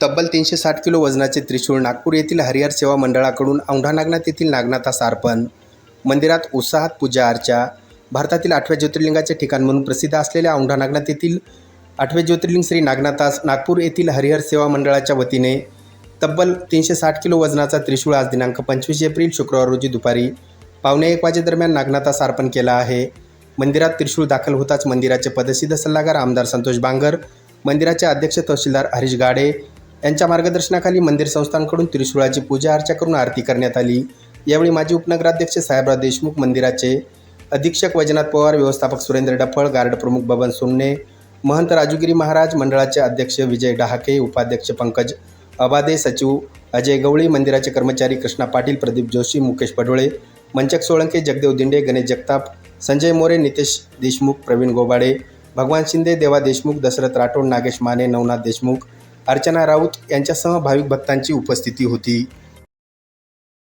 तब्बल तीनशे साठ किलो वजनाचे त्रिशूळ नागपूर येथील हरिहर सेवा मंडळाकडून औंढा नागनाथ येथील नागनाथास अर्पण मंदिरात उत्साहात पूजा अर्चा भारतातील आठव्या ज्योतिर्लिंगाचे ठिकाण म्हणून प्रसिद्ध असलेल्या औंढा नागनाथ येथील आठवे ज्योतिर्लिंग श्री नागनाथास नागपूर येथील हरिहर सेवा मंडळाच्या वतीने तब्बल तीनशे साठ किलो वजनाचा त्रिशूळ आज दिनांक पंचवीस एप्रिल शुक्रवार रोजी दुपारी पावणे एक वाजेदरम्यान नागनाथास अर्पण केला आहे. मंदिरात त्रिशूळ दाखल होताच मंदिराचे पदसिद्ध सल्लागार आमदार संतोष बांगर मंदिराचे अध्यक्ष तहसीलदार हरीश गाडे यांच्या मार्गदर्शनाखाली मंदिर संस्थांकडून त्रिशूळाची पूजा अर्चा करून आरती करण्यात आली. यावेळी माजी उपनगराध्यक्ष साहेबराव देशमुख मंदिराचे अधीक्षक वैजनाथ पवार व्यवस्थापक सुरेंद्र डफळ गार्ड प्रमुख बबन सोमणे महंत राजूगिरी महाराज मंडळाचे अध्यक्ष विजय डहाके उपाध्यक्ष पंकज अबादे सचिव अजय गवळी मंदिराचे कर्मचारी कृष्णा पाटील प्रदीप जोशी मुकेश पडोळे मंचक सोळंके जगदेव दिंडे गणेश जगताप संजय मोरे नितेश देशमुख प्रवीण गोबाडे भगवान शिंदे देवा देशमुख दशरथ राठोड नागेश माने नवनाथ देशमुख अर्चना राऊत यांच्यासह भाविक भक्तांची उपस्थिती होती.